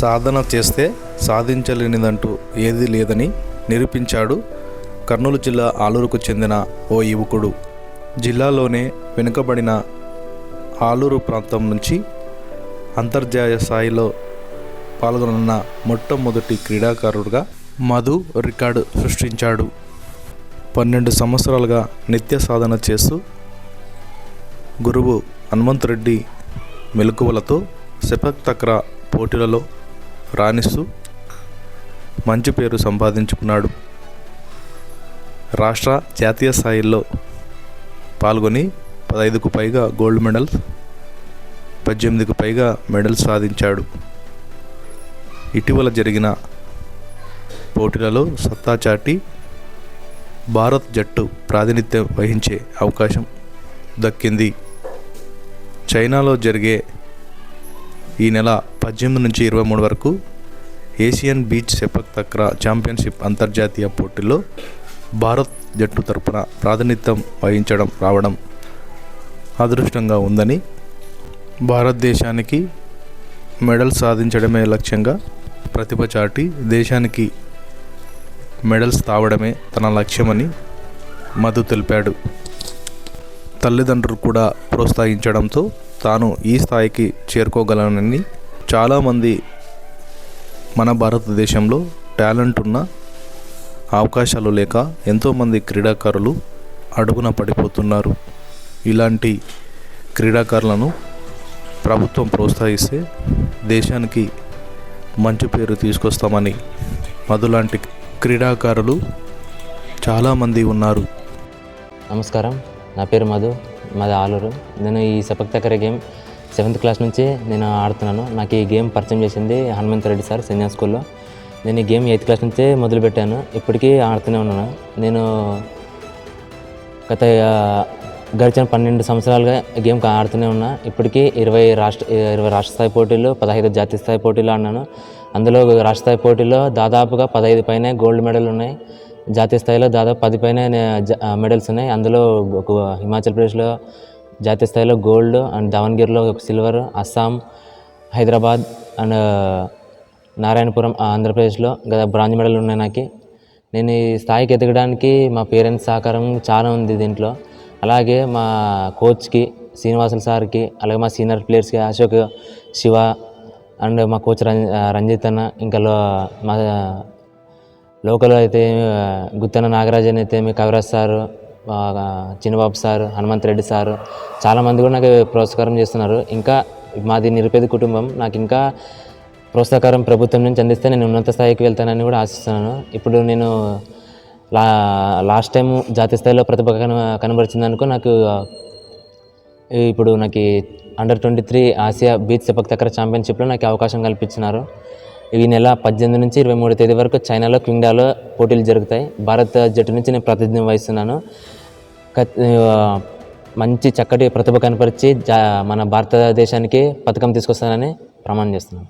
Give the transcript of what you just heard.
సాధన చేస్తే సాధించలేనిదంటూ ఏదీ లేదని నిరూపించాడు కర్నూలు జిల్లా ఆలూరుకు చెందిన ఓ యువకుడు. జిల్లాలోనే వెనుకబడిన ఆలూరు ప్రాంతం నుంచి అంతర్జాతీయ స్థాయిలో పాల్గొన్న మొట్టమొదటి క్రీడాకారుడుగా మధు రికార్డు సృష్టించాడు. పన్నెండు సంవత్సరాలుగా నిత్య సాధన చేస్తూ గురువు హనుమంతరెడ్డి మెలకువలతో సెపక్ తక్రా పోటీలలో రాణిస్తూ మంచి పేరు సంపాదించుకున్నాడు. రాష్ట్ర జాతీయ స్థాయిలో పాల్గొని పదహైదుకు పైగా గోల్డ్ మెడల్స్ పద్దెనిమిదికి పైగా మెడల్స్ సాధించాడు. ఇటీవల జరిగిన పోటీలలో సత్తా చాటి భారత్ జట్టు ప్రాతినిధ్యం వహించే అవకాశం దక్కింది. చైనాలో జరిగే ఈ నెల పద్దెనిమిది నుంచి ఇరవై మూడు వరకు Asian beach sepak takraw championship అంతర్జాతీయ పోటీలో భారత్ జట్టు తరపున ప్రాతినిధ్యం వహించడం రావడం అదృష్టంగా ఉందని భారతదేశానికి మెడల్ సాధించడమే లక్ష్యంగా ప్రతిభ చాటి దేశానికి మెడల్స్ తావడమే తన లక్ష్యమని మధు తెలిపాడు. తల్లిదండ్రులు కూడా ప్రోత్సహించడంతో తాను ఈ స్థాయికి చేరుకోగలనని చాలామంది మన భారతదేశంలో టాలెంట్ ఉన్న అవకాశాలు లేక ఎంతోమంది క్రీడాకారులు అడుగున పడిపోతున్నారు. ఇలాంటి క్రీడాకారులను ప్రభుత్వం ప్రోత్సహిస్తే దేశానికి మంచి పేరు తీసుకొస్తామని మధులాంటి క్రీడాకారులు చాలామంది ఉన్నారు. నమస్కారం. నా పేరు మధు. మాది ఆలూరు. నేను ఈ సపక్తకర గేమ్ సెవెంత్ క్లాస్ నుంచి నేను ఆడుతున్నాను. నాకు ఈ గేమ్ పరిచయం చేసింది హనుమంత్ రెడ్డి సార్ సీనియర్ స్కూల్లో. నేను ఈ గేమ్ ఎయిత్ క్లాస్ నుంచే మొదలుపెట్టాను. ఇప్పటికీ ఆడుతూనే ఉన్నాను. నేను గత గడిచిన పన్నెండు సంవత్సరాలుగా గేమ్ ఆడుతూనే ఉన్నా. ఇప్పటికీ ఇరవై రాష్ట్ర ఇరవై రాష్ట్ర స్థాయి పోటీలు పదహైదు జాతీయ స్థాయి పోటీలు ఆడినాను. అందులో రాష్ట్ర స్థాయి పోటీలో దాదాపుగా పదహైదు పైన గోల్డ్ మెడల్ ఉన్నాయి. జాతీయ స్థాయిలో దాదాపు పది పైన మెడల్స్ ఉన్నాయి. అందులో ఒక హిమాచల్ ప్రదేశ్లో జాతీయ స్థాయిలో గోల్డ్ అండ్ దావణగిరిలో ఒక సిల్వర్ అస్సాం హైదరాబాద్ అండ్ నారాయణపురం ఆంధ్రప్రదేశ్లో గత బ్రాంజ్ మెడల్ ఉన్నాయి నాకు. నేను ఈ స్థాయికి ఎదగడానికి మా పేరెంట్స్ సహకారం చాలా ఉంది దీంట్లో. అలాగే మా కోచ్కి శ్రీనివాసులు సార్కి అలాగే మా సీనియర్ ప్లేయర్స్కి అశోక్ శివ అండ్ మా కోచ్ రంజ రంజిత్ అన్న ఇంకా మా లోకల్ అయితే గుత్తన నాగరాజన్ అయితే మీ Kaviraj sir Chinnababu sir Hanumanth Reddy sir చాలామంది కూడా నాకు ప్రోత్సాహం చేస్తున్నారు. ఇంకా మాది నిరుపేద కుటుంబం. నాకు ఇంకా ప్రోత్సాహకరం ప్రభుత్వం నుంచి అందిస్తే నేను ఉన్నత స్థాయికి వెళ్తానని కూడా ఆశిస్తున్నాను. ఇప్పుడు నేను లా లాస్ట్ టైం జాతీయ స్థాయిలో ప్రతిభ కన కనబరిచిందనుకో నాకు ఇప్పుడు నాకు under twenty three Asia beach sepak takraw ఛాంపియన్షిప్లో నాకు అవకాశం కల్పించినారు. ఈ నెల పద్దెనిమిది నుంచి ఇరవై మూడు తేదీ వరకు చైనాలో క్వింగ్డాలో పోటీలు జరుగుతాయి. భారత జట్టు నుంచి నేను ప్రాతినిధ్యం వహిస్తున్నాను. మంచి చక్కటి ప్రతిభ కనపరిచి జా మన భారతదేశానికి పథకం తీసుకొస్తానని ప్రమాణం చేస్తున్నాను.